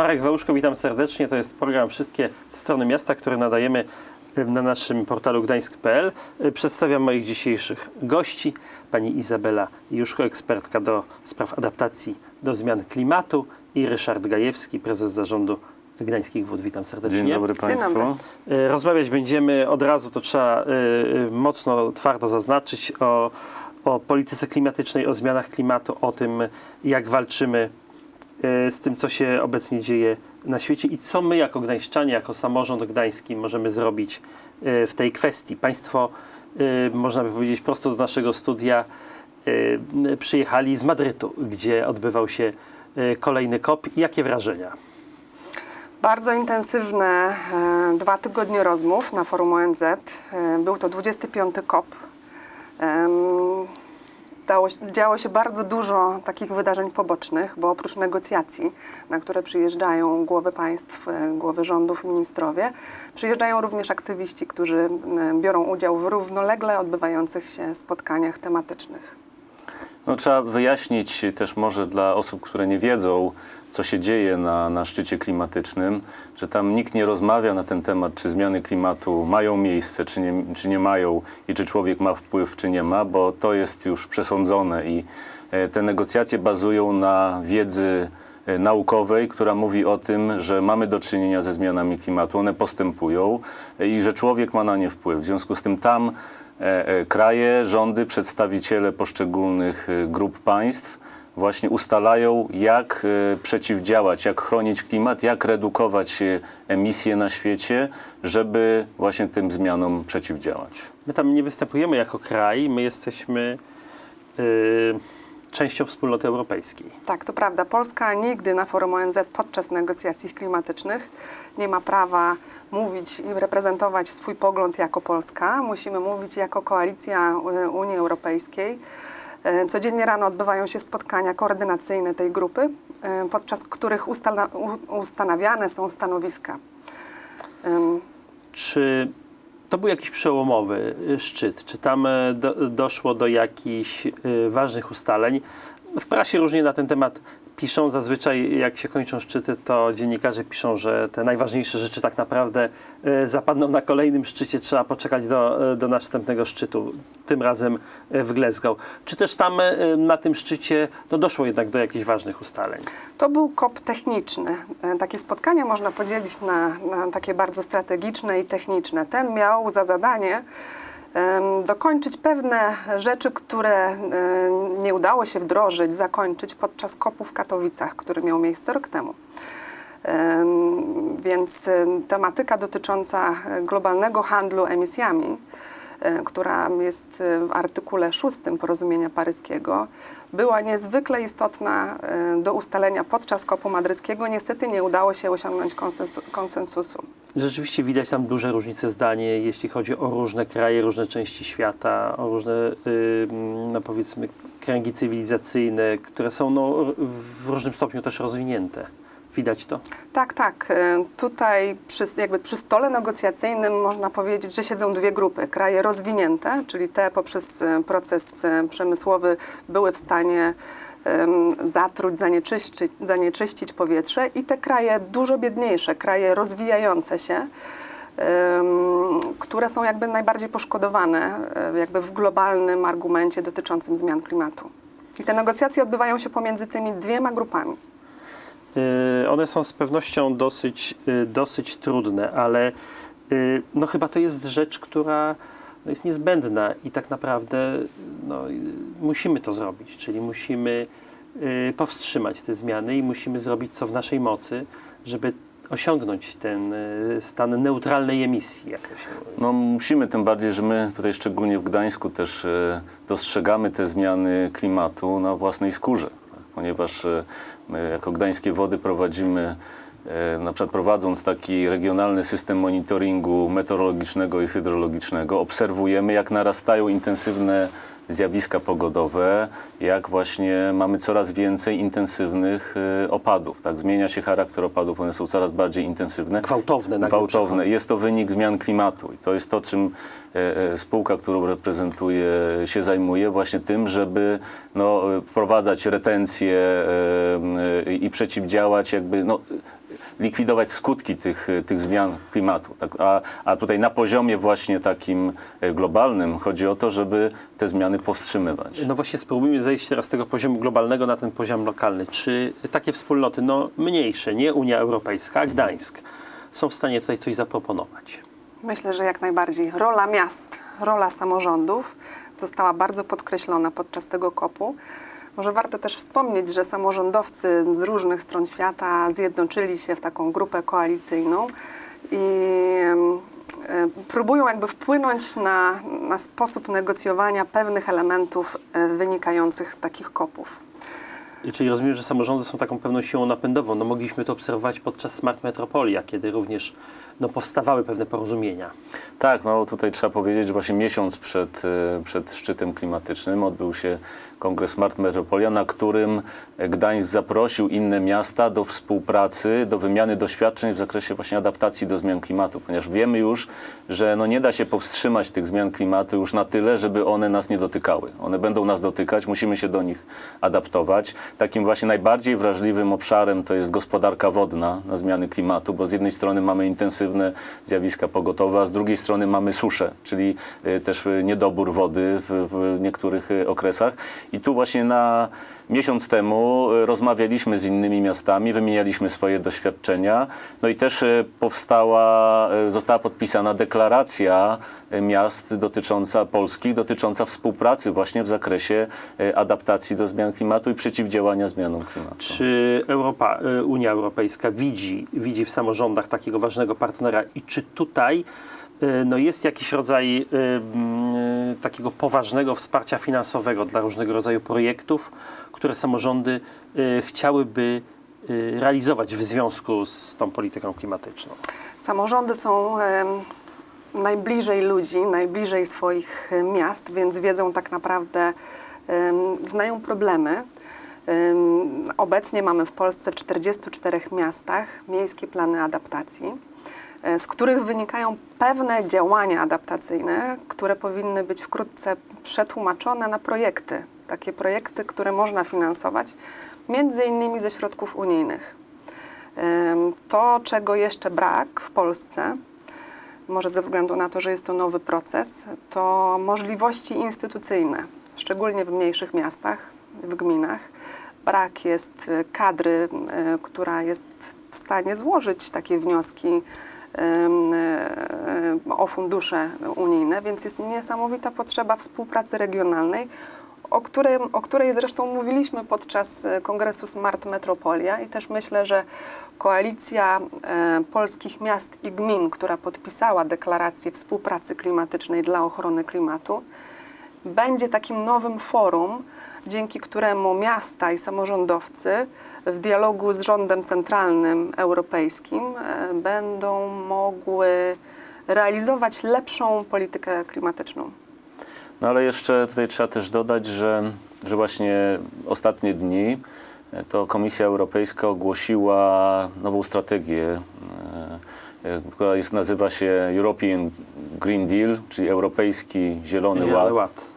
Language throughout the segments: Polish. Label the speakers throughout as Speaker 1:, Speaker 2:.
Speaker 1: Marek Wałuszko, witam serdecznie. To jest program Wszystkie Strony Miasta, który nadajemy y, na naszym portalu gdańsk.pl. Y, Przedstawiam moich dzisiejszych gości. Pani Izabela Juszko, ekspertka do spraw adaptacji do zmian klimatu i Ryszard Gajewski, prezes zarządu Gdańskich Wód. Witam serdecznie.
Speaker 2: Dzień dobry
Speaker 3: Dzień
Speaker 2: Państwu.
Speaker 3: dobry.
Speaker 1: Y, Rozmawiać będziemy od razu, to trzeba mocno, twardo zaznaczyć o, o polityce klimatycznej, o zmianach klimatu, o tym, jak walczymy z tym, co się obecnie dzieje na świecie i co my jako gdańszczanie, jako samorząd gdański możemy zrobić y, w tej kwestii. Państwo, y, można by powiedzieć, prosto do naszego studia przyjechali z Madrytu, gdzie odbywał się kolejny COP. Jakie wrażenia?
Speaker 3: Bardzo intensywne e, dwa tygodnie rozmów na forum ONZ. E, był to 25 COP. Się- działo się bardzo dużo takich wydarzeń pobocznych, bo oprócz negocjacji, na które przyjeżdżają głowy państw, e, głowy rządów, ministrowie, przyjeżdżają również aktywiści, którzy biorą udział w równolegle odbywających się spotkaniach tematycznych.
Speaker 2: No, trzeba wyjaśnić też może dla osób, które nie wiedzą, co się dzieje na, na szczycie klimatycznym, że tam nikt nie rozmawia na ten temat, czy zmiany klimatu mają miejsce, czy nie, czy nie mają i czy człowiek ma wpływ, czy nie ma, bo to jest już przesądzone i e, te negocjacje bazują na wiedzy e, naukowej, która mówi o tym, że mamy do czynienia ze zmianami klimatu, one postępują e, i że człowiek ma na nie wpływ. W związku z tym tam kraje, rządy, przedstawiciele poszczególnych grup państw właśnie ustalają, jak e, przeciwdziałać, jak chronić klimat, jak redukować e, emisje na świecie, żeby właśnie tym zmianom przeciwdziałać.
Speaker 1: My tam nie występujemy jako kraj, my jesteśmy y, częścią wspólnoty europejskiej.
Speaker 3: Tak, to prawda. Polska nigdy na forum ONZ podczas negocjacji klimatycznych nie ma prawa mówić i reprezentować swój pogląd jako Polska. Musimy mówić jako koalicja y, Unii Europejskiej. Y, Codziennie rano odbywają się spotkania koordynacyjne tej grupy, y, podczas których ustala, ustanawiane są stanowiska.
Speaker 1: Czy to był jakiś przełomowy y, szczyt? Czy tam do, doszło do jakichś ważnych ustaleń? W prasie różnie na ten temat piszą. Zazwyczaj jak się kończą szczyty, to dziennikarze piszą, że te najważniejsze rzeczy tak naprawdę y, zapadną na kolejnym szczycie. Trzeba poczekać do, y, do następnego szczytu, tym razem y, w Glasgow. Czy też tam na tym szczycie no, doszło jednak do jakichś ważnych ustaleń?
Speaker 3: To był kop techniczny. E, Takie spotkania można podzielić na, na takie bardzo strategiczne i techniczne. Ten miał za zadanie dokończyć pewne rzeczy, które nie udało się wdrożyć, zakończyć podczas kopu w Katowicach, który miał miejsce rok temu. Em, Więc em, tematyka dotycząca globalnego handlu emisjami, która jest e, w artykule 6 porozumienia paryskiego, była niezwykle istotna do ustalenia podczas kopu madryckiego. Niestety nie udało się osiągnąć konsensu, konsensusu.
Speaker 1: Rzeczywiście widać tam duże różnice zdanie, jeśli chodzi o różne kraje, różne części świata, o różne, y, no powiedzmy, kręgi cywilizacyjne, które są no, w różnym stopniu też rozwinięte. Widać to?
Speaker 3: Tak, tak. E, Tutaj przy, jakby przy stole negocjacyjnym można powiedzieć, że siedzą dwie grupy. Kraje rozwinięte, czyli te poprzez e, proces e, przemysłowy były w stanie zatruć, zanieczyścić, zanieczyścić powietrze i te kraje dużo biedniejsze, kraje rozwijające się, które są jakby najbardziej poszkodowane e, jakby w globalnym argumencie dotyczącym zmian klimatu. I te negocjacje odbywają się pomiędzy tymi dwiema grupami.
Speaker 1: Y, One są z pewnością dosyć, y, dosyć trudne, ale no chyba to jest rzecz, która no, jest niezbędna i tak naprawdę no, y, musimy to zrobić, czyli musimy y, powstrzymać te zmiany i musimy zrobić co w naszej mocy, żeby osiągnąć ten y, stan neutralnej emisji, jak.
Speaker 2: No musimy, tym bardziej, że my tutaj szczególnie w Gdańsku też e, dostrzegamy te zmiany klimatu na własnej skórze, tak? ponieważ e, my jako Gdańskie Wody prowadzimy, na przykład prowadząc taki regionalny system monitoringu meteorologicznego i hydrologicznego, obserwujemy jak narastają intensywne zjawiska pogodowe, jak właśnie mamy coraz więcej intensywnych e, opadów. Tak? Zmienia się charakter opadów, one są coraz bardziej intensywne
Speaker 1: Gwałtowne
Speaker 2: gwałtowne. Jest to wynik zmian klimatu i to jest to, czym e, e, spółka, którą reprezentuję, się zajmuje, właśnie tym, żeby no, e, wprowadzać retencje e, e, i przeciwdziałać jakby no, likwidować skutki tych, y, tych zmian klimatu. Tak, a, a tutaj na poziomie właśnie takim y, globalnym chodzi o to, żeby te zmiany powstrzymywać.
Speaker 1: No właśnie spróbujmy zejść teraz z tego poziomu globalnego na ten poziom lokalny. Czy takie wspólnoty, no mniejsze, nie Unia Europejska, a Gdańsk, są w stanie tutaj coś zaproponować?
Speaker 3: Myślę, że jak najbardziej. Rola miast, rola samorządów została bardzo podkreślona podczas tego kopu. Może warto też wspomnieć, że samorządowcy z różnych stron świata zjednoczyli się w taką grupę koalicyjną i e, próbują jakby wpłynąć na, na sposób negocjowania pewnych elementów e, wynikających z takich kopów.
Speaker 1: Czyli rozumiem, że samorządy są taką pewną siłą napędową. No mogliśmy to obserwować podczas Smart Metropolia, kiedy również no, powstawały pewne porozumienia.
Speaker 2: Tak, no tutaj trzeba powiedzieć, że właśnie miesiąc przed, e, przed szczytem klimatycznym odbył się kongres Smart Metropolia, na którym Gdańsk zaprosił inne miasta do współpracy, do wymiany doświadczeń w zakresie właśnie adaptacji do zmian klimatu, ponieważ wiemy już, że no nie da się powstrzymać tych zmian klimatu już na tyle, żeby one nas nie dotykały. One będą nas dotykać, musimy się do nich adaptować. Takim właśnie najbardziej wrażliwym obszarem to jest gospodarka wodna na zmiany klimatu, bo z jednej strony mamy intensywne zjawiska pogotowe, a z drugiej strony mamy suszę, czyli y, też y, niedobór wody w, w niektórych y, okresach. I tu właśnie na miesiąc temu y, rozmawialiśmy z innymi miastami, wymienialiśmy swoje doświadczenia. No i też y, powstała, y, została podpisana deklaracja miast dotycząca Polski, dotycząca współpracy właśnie w zakresie adaptacji do zmian klimatu i przeciwdziałania zmianom klimatu.
Speaker 1: Czy Europa, Unia Europejska widzi, widzi w samorządach takiego ważnego partnera i czy tutaj no jest jakiś rodzaj mm, y, takiego poważnego wsparcia finansowego dla różnego rodzaju projektów, które samorządy chciałyby realizować w związku z tą polityką klimatyczną?
Speaker 3: Samorządy są najbliżej ludzi, najbliżej swoich e, miast, więc wiedzą tak naprawdę, znają problemy. Em, Obecnie mamy w Polsce w 44 miastach miejskie plany adaptacji, e, z których wynikają pewne działania adaptacyjne, które powinny być wkrótce przetłumaczone na projekty. Takie projekty, które można finansować, między innymi ze środków unijnych. To, czego jeszcze brak w Polsce, może ze względu na to, że jest to nowy proces, to możliwości instytucyjne, szczególnie w mniejszych miastach, w gminach. Brak jest e, kadry, e, która jest w stanie złożyć takie wnioski e, o fundusze unijne, więc jest niesamowita potrzeba współpracy regionalnej, o której, o której zresztą mówiliśmy podczas e, kongresu Smart Metropolia i też myślę, że koalicja e, polskich miast i gmin, która podpisała deklarację współpracy klimatycznej dla ochrony klimatu, będzie takim nowym forum, dzięki któremu miasta i samorządowcy w dialogu z rządem centralnym europejskim e, będą mogły realizować lepszą politykę klimatyczną.
Speaker 2: No ale jeszcze tutaj trzeba też dodać, że, że właśnie ostatnie dni e, to Komisja Europejska ogłosiła nową strategię, e, która jest, nazywa się European Green Deal, czyli Europejski Zielony,
Speaker 1: Zielony
Speaker 2: Ład.
Speaker 1: Ład.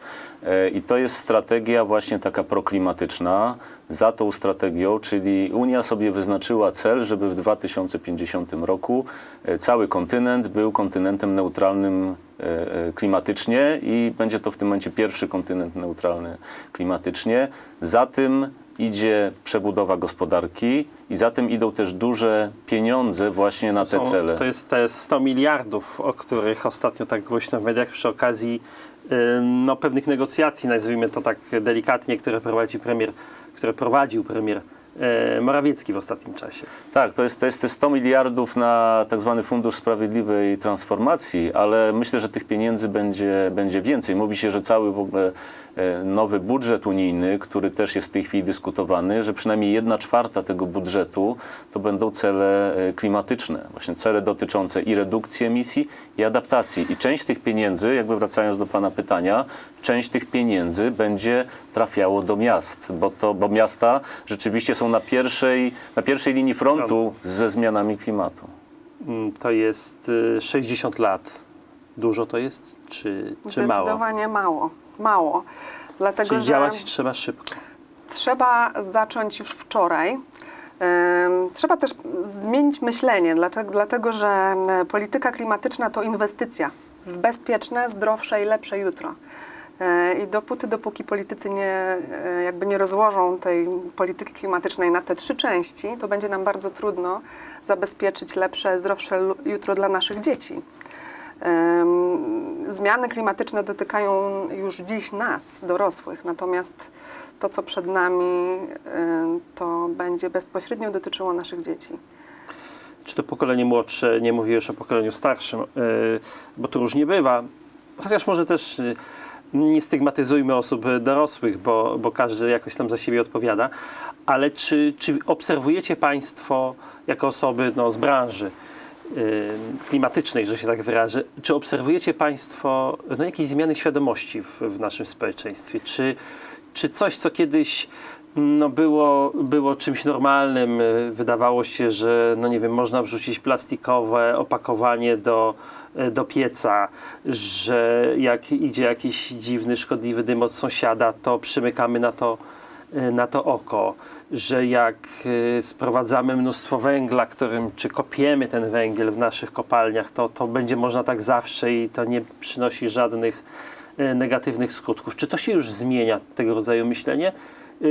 Speaker 2: E, I to jest strategia właśnie taka proklimatyczna. Za tą strategią, czyli Unia sobie wyznaczyła cel, żeby w 2050 roku e, cały kontynent był kontynentem neutralnym e, klimatycznie i będzie to w tym momencie pierwszy kontynent neutralny klimatycznie. Za tym idzie przebudowa gospodarki i za tym idą też duże pieniądze właśnie na te
Speaker 1: Są-
Speaker 2: cele.
Speaker 1: To jest te 100 miliardów, o których ostatnio tak głośno w mediach przy okazji y, no, pewnych negocjacji, nazwijmy to tak delikatnie, które prowadzi premier, które prowadził premier Morawiecki w ostatnim czasie.
Speaker 2: Tak, to jest, to jest te 100 miliardów na tak zwany Fundusz Sprawiedliwej Transformacji, ale myślę, że tych pieniędzy będzie, będzie więcej. Mówi się, że cały w ogóle e, nowy budżet unijny, który też jest w tej chwili dyskutowany, że przynajmniej jedna czwarta tego budżetu to będą cele e, klimatyczne, właśnie cele dotyczące i redukcji emisji, i adaptacji. I część tych pieniędzy, jakby wracając do Pana pytania, część tych pieniędzy będzie trafiało do miast, bo, to, bo miasta rzeczywiście są na pierwszej, na pierwszej linii frontu ze zmianami klimatu.
Speaker 1: Mm, To jest y, 60 lat. Dużo to jest, czy, czy mało?
Speaker 3: Zdecydowanie mało. Mało. Dlatego,
Speaker 1: Czyli
Speaker 3: że
Speaker 1: działać trzeba szybko.
Speaker 3: trzeba zacząć już wczoraj. Trzeba też zmienić myślenie, dlaczego, dlatego że e, polityka klimatyczna to inwestycja w bezpieczne, zdrowsze i lepsze jutro. E, I dopóty, dopóki politycy nie, e, jakby nie rozłożą tej polityki klimatycznej na te trzy części, to będzie nam bardzo trudno zabezpieczyć lepsze, zdrowsze jutro dla naszych dzieci. Zmiany klimatyczne dotykają już dziś nas, dorosłych, natomiast to, co przed nami, em, to będzie bezpośrednio dotyczyło naszych dzieci.
Speaker 1: Czy to pokolenie młodsze, nie mówię już o pokoleniu starszym, bo to różnie bywa. Chociaż może też nie stygmatyzujmy osób dorosłych, bo, bo każdy jakoś tam za siebie odpowiada. Ale czy, czy obserwujecie Państwo, jako osoby no, z branży y, klimatycznej, że się tak wyrażę, czy obserwujecie Państwo no, jakieś zmiany świadomości w, w naszym społeczeństwie? Czy, czy coś, co kiedyś no było, było czymś normalnym. Wydawało się, że no nie wiem, można wrzucić plastikowe opakowanie do, do pieca, że jak idzie jakiś dziwny, szkodliwy dym od sąsiada, to przymykamy na to, y, na to oko, że jak y, sprowadzamy mnóstwo węgla, którym, czy kopiemy ten węgiel w naszych kopalniach, to, to będzie można tak zawsze i to nie przynosi żadnych negatywnych skutków. Czy to się już zmienia, tego rodzaju myślenie?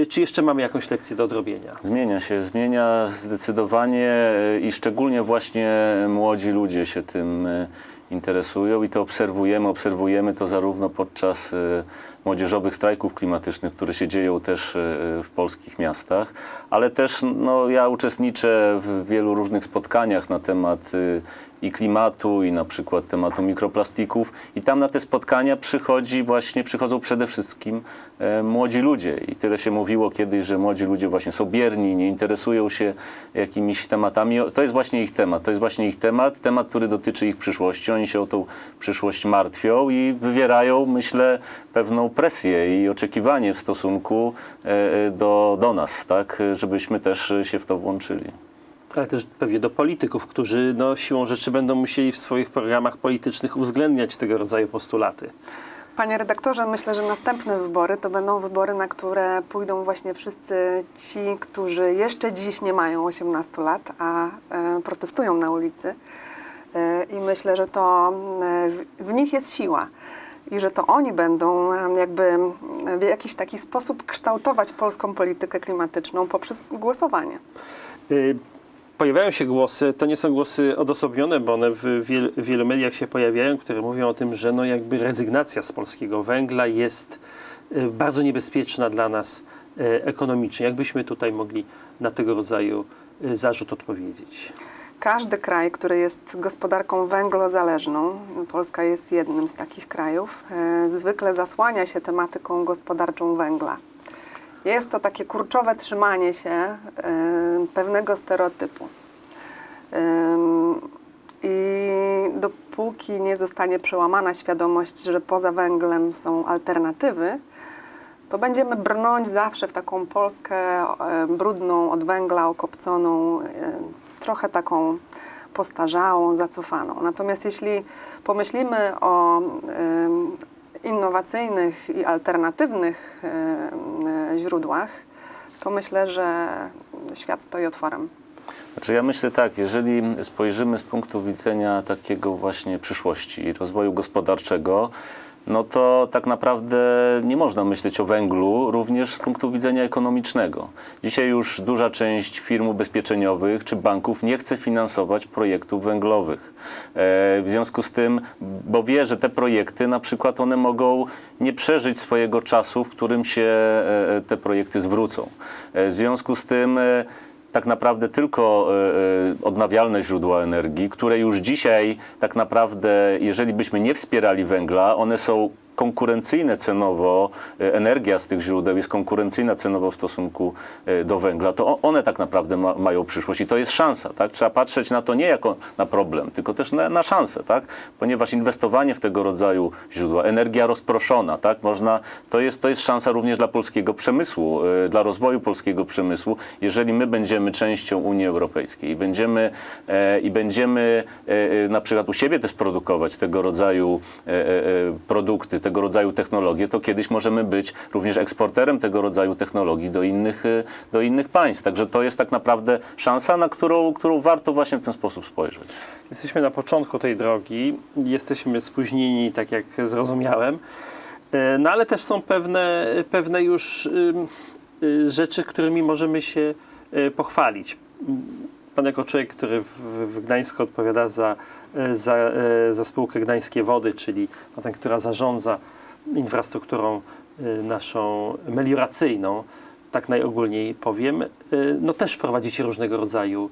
Speaker 1: Czy jeszcze mamy jakąś lekcję do odrobienia?
Speaker 2: Zmienia się, zmienia zdecydowanie e, i szczególnie właśnie młodzi ludzie się tym e, interesują i to obserwujemy. Obserwujemy to zarówno podczas e, młodzieżowych strajków klimatycznych, które się dzieją też e, w polskich miastach, ale też no, ja uczestniczę w wielu różnych spotkaniach na temat e, i klimatu, i na przykład tematu mikroplastików. I tam na te spotkania przychodzi właśnie, przychodzą przede wszystkim e, młodzi ludzie. I tyle się mówiło kiedyś, że młodzi ludzie właśnie są bierni, nie interesują się jakimiś tematami. To jest właśnie ich temat. To jest właśnie ich temat, temat, który dotyczy ich przyszłości. Oni się o tą przyszłość martwią i wywierają, myślę, pewną presję i oczekiwanie w stosunku e, e, do, do nas, tak, żebyśmy też się w to włączyli.
Speaker 1: Ale też pewnie do polityków, którzy no, siłą rzeczy będą musieli w swoich programach politycznych uwzględniać tego rodzaju postulaty.
Speaker 3: Panie redaktorze, myślę, że następne wybory to będą wybory, na które pójdą właśnie wszyscy ci, którzy jeszcze dziś nie mają 18 lat, a e, protestują na ulicy. E, I myślę, że to e, w, nich jest siła. I że to oni będą jakby w jakiś taki sposób kształtować polską politykę klimatyczną poprzez głosowanie.
Speaker 1: Y, Pojawiają się głosy, to nie są głosy odosobnione, bo one w wiel, w wielu mediach się pojawiają, które mówią o tym, że no jakby rezygnacja z polskiego węgla jest y, bardzo niebezpieczna dla nas y, ekonomicznie. Jakbyśmy tutaj mogli na tego rodzaju y, zarzut odpowiedzieć?
Speaker 3: Każdy kraj, który jest gospodarką węglozależną, Polska jest jednym z takich krajów, zwykle zasłania się tematyką gospodarczą węgla. Jest to takie kurczowe trzymanie się pewnego stereotypu. I dopóki nie zostanie przełamana świadomość, że poza węglem są alternatywy, to będziemy brnąć zawsze w taką Polskę brudną, od węgla okopconą, trochę taką postarzałą, zacofaną. Natomiast jeśli pomyślimy o innowacyjnych i alternatywnych e, źródłach, to myślę, że świat stoi otworem.
Speaker 2: Znaczy ja myślę tak, jeżeli spojrzymy z punktu widzenia takiego właśnie przyszłości i rozwoju gospodarczego, no to tak naprawdę nie można myśleć o węglu również z punktu widzenia ekonomicznego. Dzisiaj już duża część firm ubezpieczeniowych czy banków nie chce finansować projektów węglowych. E, W związku z tym, bo wie, że te projekty na przykład one mogą nie przeżyć swojego czasu, w którym się e, te projekty zwrócą. E, W związku z tym e, tak naprawdę tylko e, e, odnawialne źródła energii, które już dzisiaj tak naprawdę, jeżeli byśmy nie wspierali węgla, one są konkurencyjne cenowo, e, energia z tych źródeł jest konkurencyjna cenowo w stosunku e, do węgla, to one tak naprawdę ma, mają przyszłość i to jest szansa. Tak? Trzeba patrzeć na to nie jako na problem, tylko też na, na szansę, tak? ponieważ inwestowanie w tego rodzaju źródła, energia rozproszona, tak? Można, to, jest, to jest szansa również dla polskiego przemysłu, e, dla rozwoju polskiego przemysłu, jeżeli my będziemy częścią Unii Europejskiej i będziemy, i będziemy na przykład u siebie też produkować tego rodzaju produkty, tego rodzaju technologie, to kiedyś możemy być również eksporterem tego rodzaju technologii do innych, y, do innych państw. Także to jest tak naprawdę szansa, na którą, którą warto właśnie w ten sposób spojrzeć.
Speaker 1: Jesteśmy na początku tej drogi, jesteśmy spóźnieni, tak jak zrozumiałem, E, no ale też są pewne, pewne już y, rzeczy, którymi możemy się y, pochwalić. Pan jako człowiek, który w, w Gdańsku odpowiada za, y, za, y, za spółkę Gdańskie Wody, czyli ten, która zarządza infrastrukturą y, naszą melioracyjną, tak najogólniej powiem, no też prowadzicie różnego rodzaju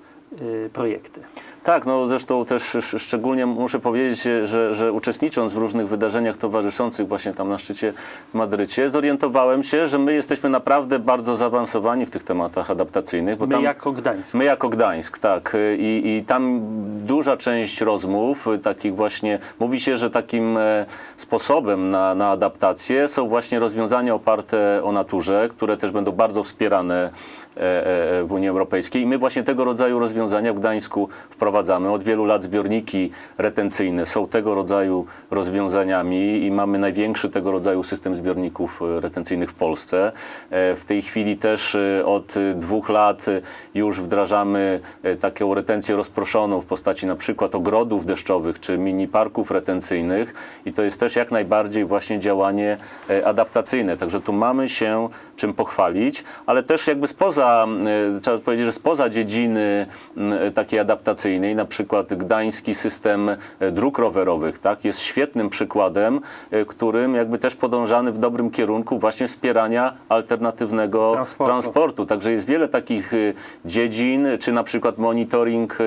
Speaker 1: projekty.
Speaker 2: Tak, no zresztą też sz- szczególnie muszę powiedzieć, że, że uczestnicząc w różnych wydarzeniach towarzyszących właśnie tam na szczycie w Madrycie, zorientowałem się, że my jesteśmy naprawdę bardzo zaawansowani w tych tematach adaptacyjnych. Bo
Speaker 1: My
Speaker 2: tam,
Speaker 1: jako Gdańsk.
Speaker 2: My jako Gdańsk, tak. I, I tam duża część rozmów, y, takich właśnie, mówi się, że takim e, sposobem na, na adaptację są właśnie rozwiązania oparte o naturze, które też będą bardzo wspierane e, e, w Unii Europejskiej. I my właśnie tego rodzaju rozwiązania w Gdańsku wprowadzamy. Od wielu lat zbiorniki retencyjne są tego rodzaju rozwiązaniami i mamy największy tego rodzaju system zbiorników e, retencyjnych w Polsce. E, W tej chwili też e, od dwóch lat już wdrażamy taką retencję rozproszoną w postaci na przykład ogrodów deszczowych czy mini parków retencyjnych i to jest też jak najbardziej właśnie działanie adaptacyjne. Także tu mamy się czym pochwalić, ale też jakby spoza, e, trzeba powiedzieć, że spoza dziedziny m, takiej adaptacyjnej, na przykład gdański system e, dróg rowerowych, tak, jest świetnym przykładem, którym jakby też podążany w dobrym kierunku właśnie wspierania alternatywnego
Speaker 1: Transportu.
Speaker 2: transportu. Także jest wiele takich y, dziedzin, czy na przykład monitoring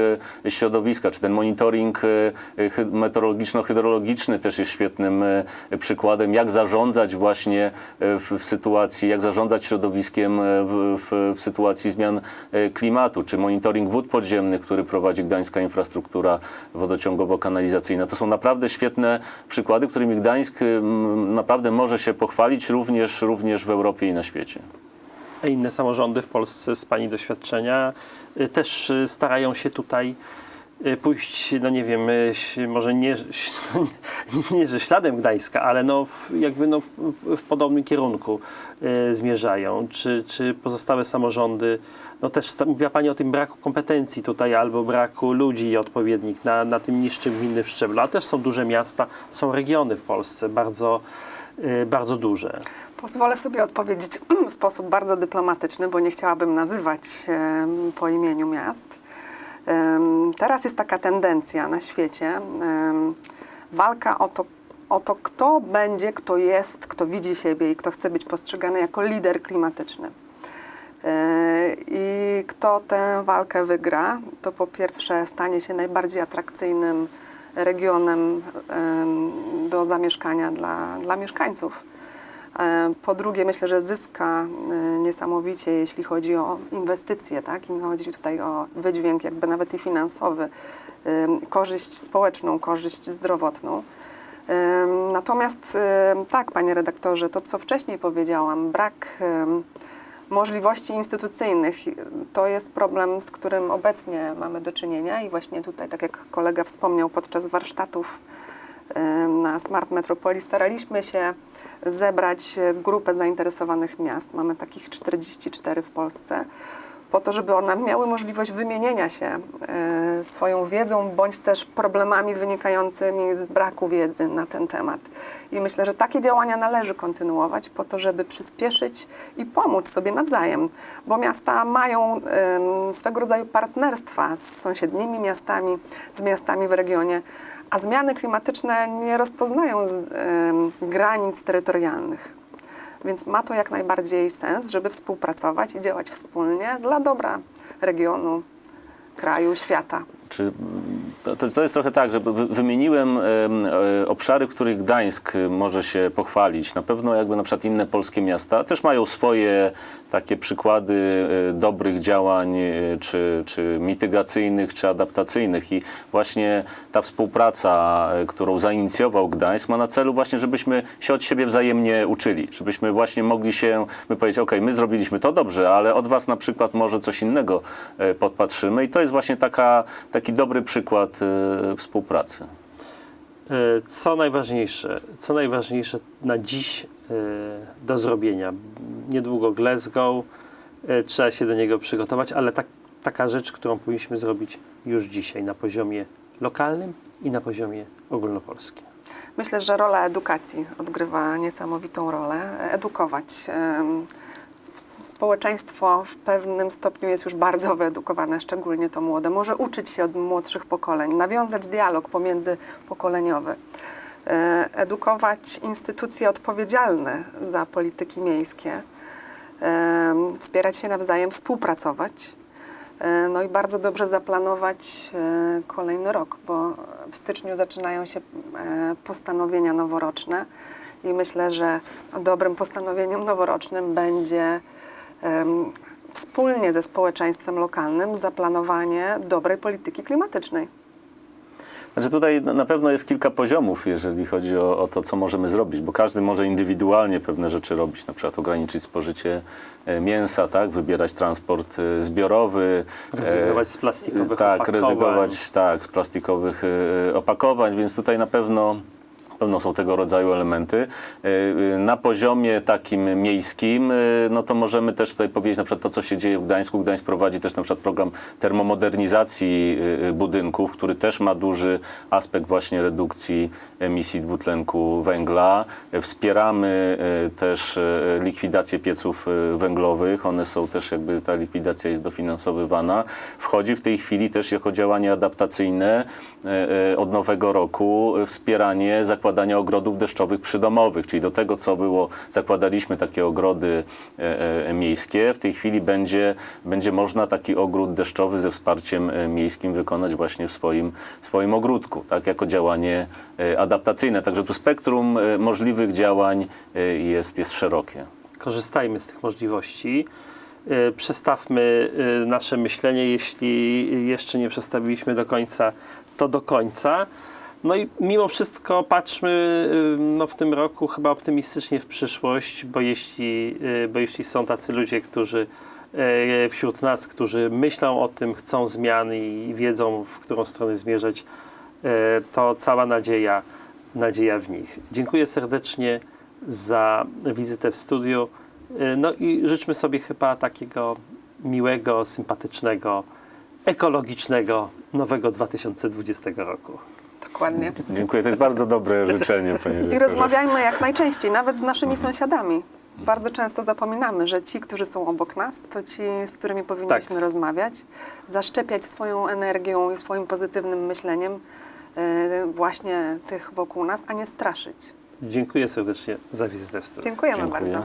Speaker 2: y, środowiska, czy ten monitoring y, hy- meteorologiczno-hydrologiczny też jest świetnym y, przykładem, jak zarządzać właśnie y, w, w sytuacji, jak zarządzać środowiskiem y, w, w, w sytuacji zmian y, klimatu, czy monitoring wód podziemnych, który prowadzi Gdańska Infrastruktura Wodociągowo-Kanalizacyjna. To są naprawdę świetne przykłady, którymi Gdańsk m, naprawdę może się pochwalić również, również w Europie i na świecie.
Speaker 1: A inne samorządy w Polsce z Pani doświadczenia też starają się tutaj pójść, no nie wiem, y, może nie, nie że śladem Gdańska, ale no jakby no w, podobnym kierunku y, zmierzają. Czy, czy pozostałe samorządy, no też mówiła Pani o tym braku kompetencji tutaj albo braku ludzi odpowiednich na, na tym niższym gminnym szczeblu, a też są duże miasta, są regiony w Polsce bardzo, y, bardzo duże.
Speaker 3: Pozwolę sobie odpowiedzieć w sposób bardzo dyplomatyczny, bo nie chciałabym nazywać po imieniu miast. Teraz jest taka tendencja na świecie, walka o to, o to, kto będzie, kto jest, kto widzi siebie i kto chce być postrzegany jako lider klimatyczny. E, I kto tę walkę wygra, to po pierwsze stanie się najbardziej atrakcyjnym regionem em, do zamieszkania dla, dla mieszkańców. E, Po drugie, myślę, że zyska e, niesamowicie, jeśli chodzi o inwestycje, tak? I chodzi tutaj o wydźwięk jakby nawet i finansowy, em, korzyść społeczną, korzyść zdrowotną. Natomiast tak, panie redaktorze, to co wcześniej powiedziałam, brak możliwości instytucyjnych to jest problem, z którym obecnie mamy do czynienia i właśnie tutaj, tak jak kolega wspomniał podczas warsztatów na Smart Metropolii staraliśmy się zebrać e, grupę zainteresowanych miast. Mamy takich 44 w Polsce po to, żeby one miały możliwość wymienienia się e, swoją wiedzą bądź też problemami wynikającymi z braku wiedzy na ten temat. I myślę, że takie działania należy kontynuować po to, żeby przyspieszyć i pomóc sobie nawzajem, bo miasta mają swego rodzaju partnerstwa z sąsiednimi miastami, z miastami w regionie, a zmiany klimatyczne nie rozpoznają z, em, granic terytorialnych. Więc ma to jak najbardziej sens, żeby współpracować i działać wspólnie dla dobra regionu, kraju, świata.
Speaker 2: Czy, to, to- jest trochę tak, że wy- wymieniłem em, e, obszary, w których Gdańsk e, może się pochwalić. Na pewno jakby na przykład inne polskie miasta też mają swoje takie przykłady e, dobrych działań, e, czy, czy mitygacyjnych, czy adaptacyjnych. I właśnie ta współpraca, którą zainicjował Gdańsk, ma na celu właśnie, żebyśmy się od siebie wzajemnie uczyli. Żebyśmy właśnie mogli się, my powiedzieć, ok, my zrobiliśmy to dobrze, ale od was na przykład może coś innego podpatrzymy. I to jest właśnie taka, taki dobry przykład e, współpracy.
Speaker 1: E, Co najważniejsze, co najważniejsze na dziś e, do zrobienia. Niedługo Glasgow, e, trzeba się do niego przygotować, ale tak, taka rzecz, którą powinniśmy zrobić już dzisiaj na poziomie lokalnym i na poziomie ogólnopolskim.
Speaker 3: Myślę, że rola edukacji odgrywa niesamowitą rolę. Edukować. Społeczeństwo w pewnym stopniu jest już bardzo wyedukowane, szczególnie to młode. Może uczyć się od młodszych pokoleń, nawiązać dialog pomiędzypokoleniowy, e, edukować instytucje odpowiedzialne za polityki miejskie, em, wspierać się nawzajem, współpracować. E, No i bardzo dobrze zaplanować e, kolejny rok, bo w styczniu zaczynają się e, postanowienia noworoczne i myślę, że dobrym postanowieniem noworocznym będzie wspólnie ze społeczeństwem lokalnym zaplanowanie dobrej polityki klimatycznej.
Speaker 2: Znaczy tutaj na- pewno jest kilka poziomów, jeżeli chodzi o, o to, co możemy zrobić, bo każdy może indywidualnie pewne rzeczy robić, na przykład ograniczyć spożycie e, mięsa, tak, wybierać transport e, zbiorowy. e,
Speaker 1: Rezygnować z plastikowych
Speaker 2: Tak,
Speaker 1: opakowań.
Speaker 2: rezygnować tak, z plastikowych opakowań, więc tutaj na pewno pewno są tego rodzaju elementy. E, Na poziomie takim miejskim, e, no to możemy też tutaj powiedzieć na przykład to, co się dzieje w Gdańsku. Gdańsk prowadzi też na przykład program termomodernizacji budynków, który też ma duży aspekt właśnie redukcji emisji dwutlenku węgla. Wspieramy też likwidację pieców węglowych. One są też jakby, ta likwidacja jest dofinansowywana. Wchodzi w tej chwili też jako działanie adaptacyjne od nowego roku wspieranie zakładania ogrodów deszczowych przydomowych, czyli do tego, co było, zakładaliśmy takie ogrody e, e, miejskie, w tej chwili będzie, będzie można taki ogród deszczowy ze wsparciem e, miejskim wykonać właśnie w swoim, w swoim ogródku, tak, jako działanie adaptacyjne. Także tu spektrum możliwych działań jest, jest szerokie.
Speaker 1: korzystajmy z tych możliwości. Przestawmy nasze myślenie, jeśli jeszcze nie przestawiliśmy do końca, to do końca. No i mimo wszystko patrzmy no, w tym roku chyba optymistycznie w przyszłość, bo jeśli, y, bo jeśli są tacy ludzie, którzy y, wśród nas, którzy myślą o tym, chcą zmian i wiedzą, w którą stronę zmierzać, y, to cała nadzieja, nadzieja w nich. Dziękuję serdecznie za wizytę w studiu. No i życzmy sobie chyba takiego miłego, sympatycznego, ekologicznego nowego 2020 roku.
Speaker 3: Dokładnie.
Speaker 2: Dziękuję, to jest bardzo dobre życzenie, panie
Speaker 3: I rozmawiajmy jak najczęściej, nawet z naszymi sąsiadami. Bardzo często zapominamy, że ci, którzy są obok nas, to ci, z którymi powinniśmy
Speaker 1: Tak.
Speaker 3: rozmawiać, zaszczepiać swoją energią i swoim pozytywnym myśleniem e, właśnie tych wokół nas, a nie straszyć.
Speaker 1: Dziękuję serdecznie za wizytę w studiu.
Speaker 3: Dziękujemy
Speaker 2: Dziękuję.
Speaker 3: bardzo.